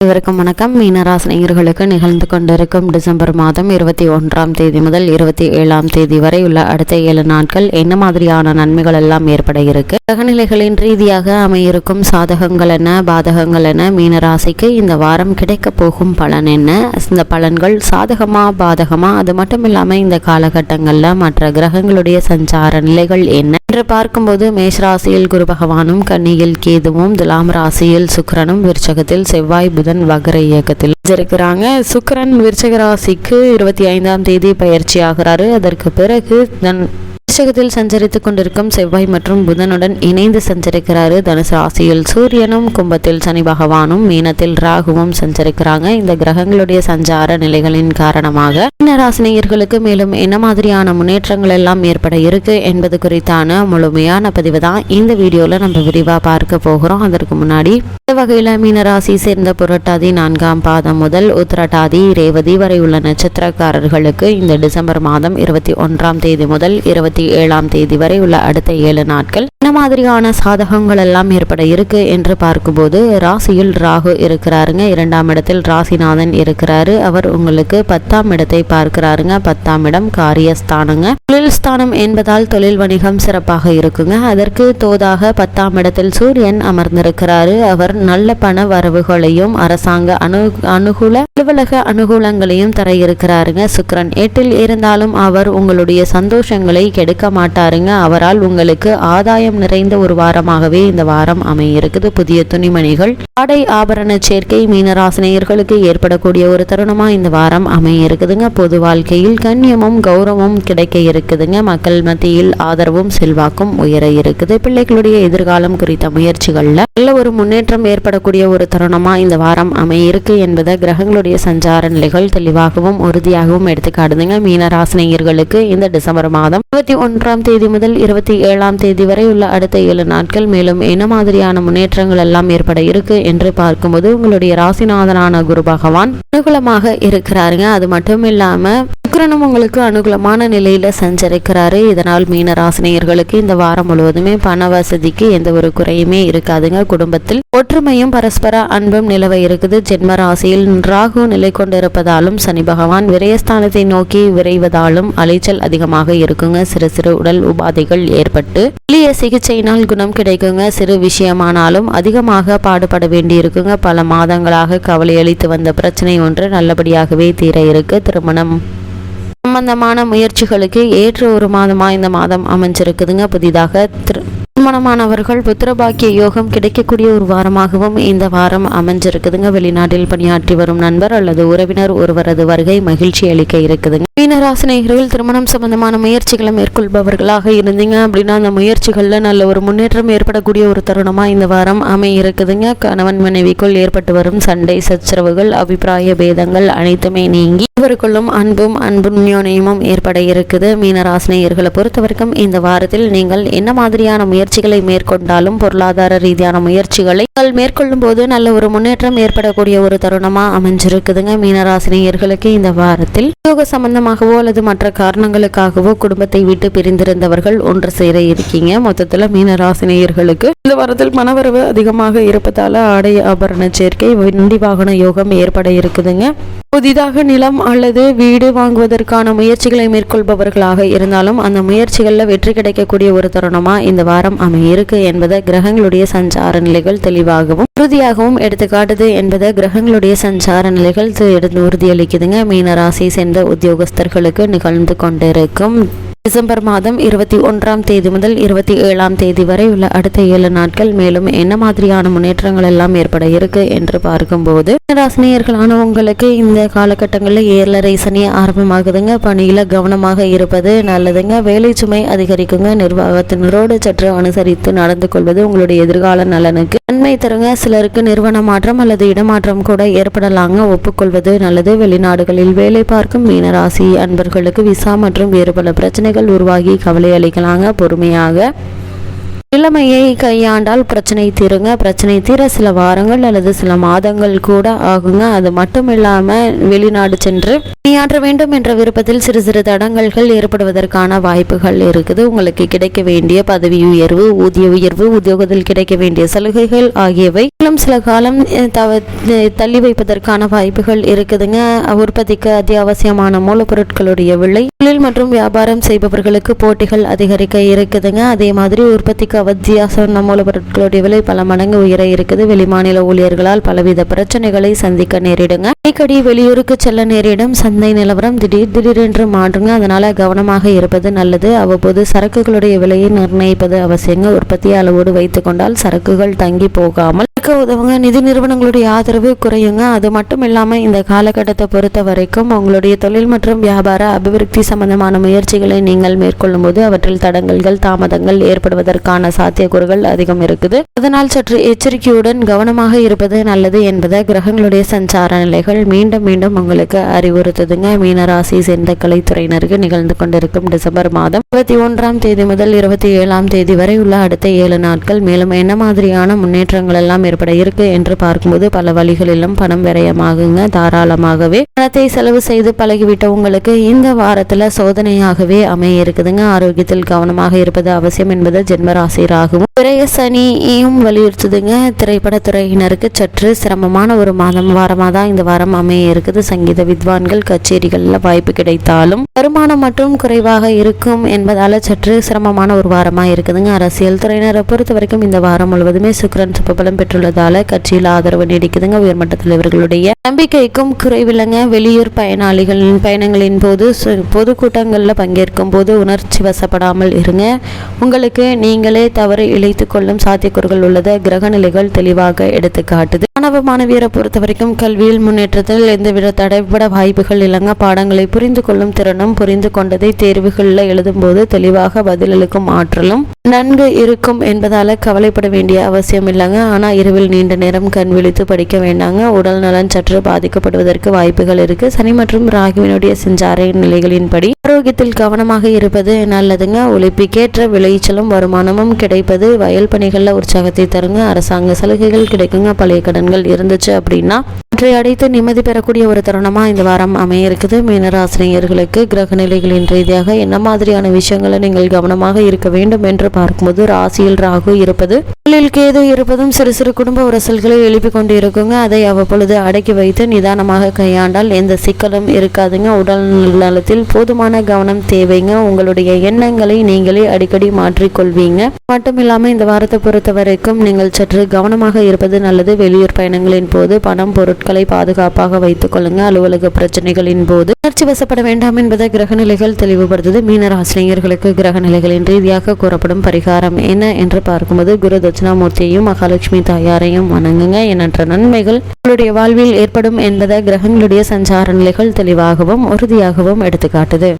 இவருக்கும் வணக்கம். மீனராசினியர்களுக்கு நிகழ்ந்து கொண்டிருக்கும் டிசம்பர் மாதம் இருபத்தி ஒன்றாம் தேதி முதல் இருபத்தி ஏழாம் தேதி வரை உள்ள அடுத்த ஏழு நாட்கள் என்ன மாதிரியான நன்மைகள் எல்லாம் ஏற்பட இருக்கு? கிரகநிலைகளின் ரீதியாக அமையிருக்கும் சாதகங்கள் என்ன பாதகங்கள் என்ன மீனராசிக்கு இந்த வாரம் கிடைக்க போகும் பலன் என்ன? இந்த பலன்கள் சாதகமா பாதகமா? அது மட்டும் இல்லாம இந்த காலகட்டங்களில் மற்ற கிரகங்களுடைய சஞ்சார நிலைகள் என்ன? என்று பார்க்கும்போது மேஷராசியில் குரு பகவானும் கன்னியில் கேதுவும் துலாம் ராசியில் சுக்கரனும் விருச்சகத்தில் செவ்வாய் புதன் வகர இயக்கத்தில் இருக்கிறாங்க சுக்கரன் விருச்சக ராசிக்கு இருபத்தி ஐந்தாம் தேதி பயிற்சி ஆகிறாரு அதற்கு பிறகு தன் விருச்சகத்தில் சஞ்சரித்துக் கொண்டிருக்கும் செவ்வாய் மற்றும் புதனுடன் இணைந்து சஞ்சரிக்கிறாரு தனுசு ராசியில். சூரியனும் கும்பத்தில் சனி பகவானும் மீனத்தில் ராகுவும் சஞ்சரிக்கிறாங்க. இந்த கிரகங்களுடைய சஞ்சார நிலைகளின் காரணமாக மீனராசினியர்களுக்கு மேலும் என்ன மாதிரியான முன்னேற்றங்கள் எல்லாம் ஏற்பட இருக்கு என்பது குறித்தான முழுமையான பதிவு தான் இந்த வீடியோல நம்ம விரிவா பார்க்க போகிறோம். அதற்கு முன்னாடி இந்த வகையில மீனராசி சேர்ந்த புரட்டாதி நான்காம் பாதம் முதல் உத்திரட்டாதி ரேவதி வரை உள்ள நட்சத்திரக்காரர்களுக்கு இந்த டிசம்பர் மாதம் இருபத்தி ஒன்றாம் தேதி முதல் இருபத்தி ஏழாம் தேதி வரை உள்ள அடுத்த ஏழு நாட்கள் என்ன மாதிரியான சாதகங்கள் எல்லாம் ஏற்பட இருக்கு என்று பார்க்கும்போது ராசியில் ராகு இருக்கிறாருங்க. இரண்டாம் இடத்தில் ராசிநாதன் இருக்கிறாரு. அவர் உங்களுக்கு பத்தாம் இடத்தை பார்க்கிறாருங்க. பத்தாம் இடம் காரியஸ்தானங்க. தொழில் ஸ்தானம் என்பதால் தொழில் வணிகம் சிறப்பாக இருக்குங்க. அதற்கு தோதாக பத்தாம் இடத்தில் சூரியன் அமர்ந்திருக்கிறாரு. அவர் நல்ல பண வரவுகளையும் அரசாங்க அனு அனுகூல அலுவலக அனுகூலங்களையும் தர இருக்கிறாருங்க. சுக்கிரன் எட்டில் இருந்தாலும் அவர் உங்களுடைய சந்தோஷங்களை எடுக்க மாட்டாருங்க அவரால் உங்களுக்கு ஆதாயம் நிறைந்த ஒரு வாரமாகவே இந்த வாரம் அமையிருக்குது. புதிய துணிமணிகள் ஆடை ஆபரண சேர்க்கை மீனராசினியர்களுக்கு ஏற்படக்கூடிய ஒரு தருணமா இந்த வாரம் அமையிருக்குதுங்க. பொது வாழ்க்கையில் கண்ணியமும் கௌரவமும் கிடைக்க இருக்குதுங்க. மக்கள் மத்தியில் ஆதரவும் செல்வாக்கும் உயர இருக்குது. பிள்ளைகளுடைய எதிர்காலம் குறித்த முயற்சிகள்ல நல்ல ஒரு முன்னேற்றம் ஏற்படக்கூடிய ஒரு தருணமா இந்த வாரம் அமையிருக்கு என்பதை கிரகங்களுடைய சஞ்சார நிலைகள் தெளிவாகவும் உறுதியாகவும் எடுத்துக்காடுதுங்க மீனராசினியர்களுக்கு இந்த டிசம்பர் மாதம் இருபத்தி ஒன்றாம் தேதி முதல் இருபத்தி ஏழாம் தேதி வரை உள்ள அடுத்த ஏழு நாட்கள் மேலும் என்ன மாதிரியான முன்னேற்றங்கள் எல்லாம் ஏற்பட இருக்கு என்று பார்க்கும்போது உங்களுடைய ராசிநாதனான குரு பகவான் அனுகூலமாக இருக்கிறாருங்க. அது மட்டும் இல்லாம சுக்கிரனும் உங்களுக்கு அனுகூலமான நிலையில் சஞ்சரிக்கிறாரு. இதனால் மீனராசினியர்களுக்கு இந்த வாரம் முழுவதுமே பண வசதிக்கு எந்த ஒரு குறையுமே இருக்காதுங்க. குடும்பத்தில் ஒற்றுமையும் பரஸ்பர அன்பும் நிலவ இருக்குது. ஜென்ம ராசியில் ராகு நிலை கொண்டிருப்பதாலும் சனி பகவான் விரயஸ்தானத்தை நோக்கி விரைவதாலும் அலைச்சல் அதிகமாக இருக்குங்க. சிறு சிறு உடல் உபாதைகள் ஏற்பட்டு எளிய சிகிச்சையினால் குணம் கிடைக்குங்க. சிறு விஷயமானாலும் அதிகமாக பாடுபட வேண்டி இருக்குங்க பல மாதங்களாக கவலை அளித்து வந்த பிரச்சனை ஒன்று நல்லபடியாகவே தீர இருக்கு. திருமணம் சம்பந்தமான முயற்சிகளுக்கு ஏற்ற ஒரு மாதமா இந்த மாதம் அமைஞ்சிருக்குதுங்க. புதிதாக திரு திருமணமானவர்கள் புத்திரபாக்கிய யோகம் கிடைக்கக்கூடிய ஒரு வாரமாகவும் இந்த வாரம் அமைஞ்சிருக்குதுங்க. வெளிநாட்டில் பணியாற்றி வரும் நண்பர் அல்லது உறவினர் ஒருவரது வருகை மகிழ்ச்சி அளிக்க இருக்குதுங்க. மீனராசினியர்கள் திருமணம் சம்பந்தமான முயற்சிகளை மேற்கொள்பவர்களாக இருந்தீங்க அப்படின்னா அந்த முயற்சிகளில் நல்ல ஒரு முன்னேற்றம் ஏற்படக்கூடிய ஒரு தருணமாக இந்த வாரம் அமைய இருக்குதுங்க கணவன் மனைவிக்குள் ஏற்பட்டு வரும் சண்டை சச்சரவுகள் அபிப்பிராய பேதங்கள் அனைத்துமே நீங்கி இவருக்குள்ளும் அன்பும் அன்புண்ணியோனையும் ஏற்பட இருக்குது. மீனராசினியர்களை பொறுத்தவரைக்கும் இந்த வாரத்தில் நீங்கள் என்ன மாதிரியான முயற்சி முயற்சிகளை மேற்கொண்டாலும் பொருளாதார ரீதியான முயற்சிகளை நீங்கள் மேற்கொள்ளும் போது நல்ல ஒரு முன்னேற்றம் ஏற்படக்கூடிய ஒரு தருணமா அமைஞ்சிருக்குதுங்க. மீனராசினியர்களுக்கு இந்த வாரத்தில் யோக சம்பந்தமாகவோ அல்லது மற்ற காரணங்களுக்காகவோ குடும்பத்தை விட்டு பிரிந்திருந்தவர்கள் ஒன்று சேர இருக்கீங்க. மொத்தத்தில் மீனராசினியர்களுக்கு இந்த வாரத்தில் பணவரவு அதிகமாக இருப்பதால ஆடை ஆபரண சேர்க்கை வண்டி வாகன யோகம் ஏற்பட இருக்குதுங்க. புதிதாக நிலம் அல்லது வீடு வாங்குவதற்கான முயற்சிகளை மேற்கொள்பவர்களாக இருந்தாலும் அந்த முயற்சிகளில் வெற்றி கிடைக்கக்கூடிய ஒரு தருணமா இந்த வாரம் அமையிருக்கு என்பதை கிரகங்களுடைய சஞ்சார நிலைகள் தெளிவாகவும் உறுதியாகவும் எடுத்துக்காட்டுது என்பதை கிரகங்களுடைய சஞ்சார நிலைகள் உறுதியளிக்குதுங்க. மீனராசி சேர்ந்த உத்தியோகஸ்தர்களுக்கு நிகழ்ந்து கொண்டிருக்கும் டிசம்பர் மாதம் இருபத்தி ஒன்றாம் தேதி முதல் இருபத்தி ஏழாம் தேதி வரை உள்ள அடுத்த ஏழு நாட்கள் மேலும் என்ன மாதிரியான முன்னேற்றங்கள் எல்லாம் ஏற்பட இருக்கு என்று பார்க்கும்போது ராசினியர்களான உங்களுக்கு இந்த காலகட்டங்களில் ஏழரை சனி ஆரம்பமாகுதுங்க. பணியில் கவனமாக இருப்பது நல்லதுங்க. வேலை சுமை அதிகரிக்குங்க. நிர்வாகத்தினரோடு சற்று அனுசரித்து நடந்து கொள்வது உங்களுடைய எதிர்கால நலனுக்கு நன்மை தருங்க. சிலருக்கு நிறுவன மாற்றம் அல்லது இடமாற்றம் கூட ஏற்படலாங்க. ஒப்புக்கொள்வது நல்லது. வெளிநாடுகளில் வேலை பார்க்கும் மீனராசி அன்பர்களுக்கு விசா மற்றும் வேறு பல பிரச்சனைகள் உருவாகி கவலை அளிக்கலாங்க. பொறுமையாக நிலைமையை கையாண்டால் பிரச்சனை தீருங்க. பிரச்சனை தீர சில வாரங்கள் அல்லது சில மாதங்கள் கூட ஆகுங்க. அது மட்டும் இல்லாம வெளிநாடு சென்று பணியாற்ற வேண்டும் என்ற விருப்பத்தில் சிறு சிறு தடங்கல்கள் ஏற்படுவதற்கான வாய்ப்புகள் இருக்குது. உங்களுக்கு கிடைக்க வேண்டிய பதவி உயர்வு ஊதிய உயர்வு உத்தியோகத்தில் கிடைக்க வேண்டிய சலுகைகள் ஆகியவை மேலும் சில காலம் தவ- தள்ளி வைப்பதற்கான வாய்ப்புகள் இருக்குதுங்க. உற்பத்திக்கு அத்தியாவசியமான மூலப்பொருட்களுடைய விலை தொழில் மற்றும் வியாபாரம் செய்பவர்களுக்கு போட்டிகள் அதிகரிக்க இருக்குதுங்க. அதே மாதிரி உற்பத்திக்கு அத்தியாவசிய மூலப்பொருட்களுடைய விலை பல மடங்கு உயர இருக்குது. வெளிமாநில ஊழியர்களால் பலவித பிரச்சனைகளை சந்திக்க நேரிடுங்க. அடிக்கடி வெளியூருக்கு செல்ல நேரிடும். சந்தை நிலவரம் திடீர் திடீரென்று மாறுங்க. அதனால கவனமாக இருப்பது நல்லது. அவ்வப்போது சரக்குகளுடைய விலையை நிர்ணயிப்பது அவசியங்க. உற்பத்தி அளவோடு வைத்துக் கொண்டால் சரக்குகள் தங்கி போகாமல் இருக்க உதவுங்க. நிதி நிறுவனங்களுடைய ஆதரவு குறையுங்க. அது மட்டும் இல்லாம இந்த காலகட்டத்தை பொறுத்த வரைக்கும் உங்களுடைய தொழில் மற்றும் வியாபார அபிவிருத்தி சம்பந்தமான முயற்சிகளை நீங்கள் மேற்கொள்ளும் போது அவற்றில் தடங்கல்கள் தாமதங்கள் ஏற்படுவதற்கான சாத்தியக்கூறுகள் அதிகம் இருக்குது. அதனால் சற்று எச்சரிக்கையுடன் கவனமாக இருப்பது நல்லது என்பதை கிரகங்களுடைய சஞ்சார நிலைகள் மீண்டும் மீண்டும் உங்களுக்கு அறிவுறுத்துதுங்க. மீனராசி சேர்ந்த கலைத்துறையினருக்கு நிகழ்ந்து கொண்டிருக்கும் டிசம்பர் மாதம் இருபத்தி ஒன்றாம் தேதி முதல் இருபத்தி ஏழாம் தேதி வரை உள்ள அடுத்த ஏழு நாட்கள் மேலும் என்ன மாதிரியான முன்னேற்றங்கள் எல்லாம் ஏற்பட இருக்கு என்று பார்க்கும்போது பல வழிகளிலும் பணம் விரயமாகுங்க. தாராளமாகவே பணத்தை செலவு செய்து பழகிவிட்ட உங்களுக்கு இந்த வாரத்துல சோதனையாகவே அமைய இருக்குதுங்க. ஆரோக்கியத்தில் கவனமாக இருப்பது அவசியம் என்பது ஜென்மராசி ராகுவும் விரய சனியும் வலியுறுத்துதுங்க. திரைப்படத்துறையினருக்கு சற்று சிரமமான ஒரு மாதம் வாரமாக தான் இந்த வாரம் அமைய இருக்குது. சங்கீத வித்வான்கள் கச்சேரிகளில் வாய்ப்பு கிடைத்தாலும் வருமானம் மற்றும் குறைவாக இருக்கும் என்பதால சற்று சிரமமான ஒரு வாரமாக இருக்குதுங்க. அரசியல் துறையினரை பொறுத்த வரைக்கும் இந்த வாரம் முழுவதுமே சுக்கரன் சுப்பபலம் பெற்றுள்ளதால கட்சியில் ஆதரவு நீடிக்குதுங்க. உயர்மட்ட தலைவர்களுடைய நம்பிக்கைக்கும் குறைவில்லைங்க. வெளியூர் பயனாளிகளின் பயணங்களின் போது சு- பொதுக்கூட்டங்களில் பங்கேற்கும் போது உணர்ச்சி வசப்படாமல் இருங்க. உங்களுக்கு நீங்களே தவறு இழைத்துக் கொள்ளும் சாத்தியக்கூறுகள் உள்ளது. கிரக நிலைகள் தெளிவாக எடுத்து காட்டுது. மாணவ மாணவியரை பொறுத்த வரைக்கும் கல்வியில் முன்னேற்றத்தில் எந்தவித தடைபட வாய்ப்புகள் இல்லைங்க. பாடங்களை புரிந்து கொள்ளும் திறனும் புரிந்து கொண்டதை தேர்வுகளில் எழுதும்போது தெளிவாக பதிலளிக்கும் ஆற்றலும் நன்கு இருக்கும் என்பதால கவலைப்பட வேண்டிய அவசியம் இல்லைங்க. ஆனா இரவில் நீண்ட நேரம் கண் விழித்து படிக்க வேண்டாங்க. உடல் நலன் சற்று பாதிக்கப்படுவதற்கு வாய்ப்புகள் இருக்கு. சனி மற்றும் ராகுவினுடைய செஞ்சாரை நிலைகளின்படி ஆரோக்கியத்தில் கவனமாக இருப்பது நல்லதுங்க. உழைப்புக்கேற்ற விளைச்சலும் வருமானமும் கிடைப்பது வயல் பணிகளில் உற்சாகத்தை தருங்க. அரசாங்க சலுகைகள் கிடைக்குங்க. பழைய கடன்கள் இருந்துச்சு அப்படின்னா அவற்றை அடைத்து நிம்மதி பெறக்கூடிய ஒரு தருணமாக இந்த வாரம் அமைய இருக்குது மீனராசினியர்களுக்கு கிரக நிலைகளின் ரீதியாக என்ன மாதிரியான விஷயங்களை நீங்கள் கவனமாக இருக்க வேண்டும் என்று பார்க்கும்போது ராசியில் ராகு இருப்பது தொழில் கேது இருப்பதும் சிறு சிறு குடும்ப உரசல்களை எழுப்பிக் கொண்டு இருக்குங்க அதை அவ்வப்பொழுது அடக்கி வைத்து நிதானமாக கையாண்டால் எந்த சிக்கலும் இருக்காதுங்க. உடல் நலத்தில் போதுமான கவனம் தேவைங்க. உங்களுடைய எண்ணங்களை நீங்களே அடிக்கடி மாற்றிக்கொள்வீங்க. மட்டும் இல்லாமல் இந்த வாரத்தை பொறுத்த வரைக்கும் நீங்கள் சற்று கவனமாக இருப்பது நல்லது. வெளியூர் பயணங்களின் போது பணம் பொருட்களை பாதுகாப்பாக வைத்துக் கொள்ளுங்க. அலுவலக பிரச்சனைகளின் போது உணர்ச்சி வசப்பட வேண்டாம் என்பதை கிரகநிலைகள் தெளிவுபடுத்துது. மீனராசினியர்களுக்கு கிரகநிலைகளின் ரீதியாக கூறப்படும் பரிகாரம் என்ன என்று பார்க்கும்போது குரு தட்சிணாமூர்த்தியையும் மகாலட்சுமி தாயாரையும் வணங்குங்க. எண்ணற்ற நன்மைகள் உங்களுடைய வாழ்வில் ஏற்படும் என்பதை கிரகங்களுடைய சஞ்சார நிலைகள் தெளிவாகவும் உறுதியாகவும் எடுத்துக்காட்டுது.